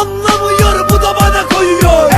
anlamıyor bu da bana koyuyor.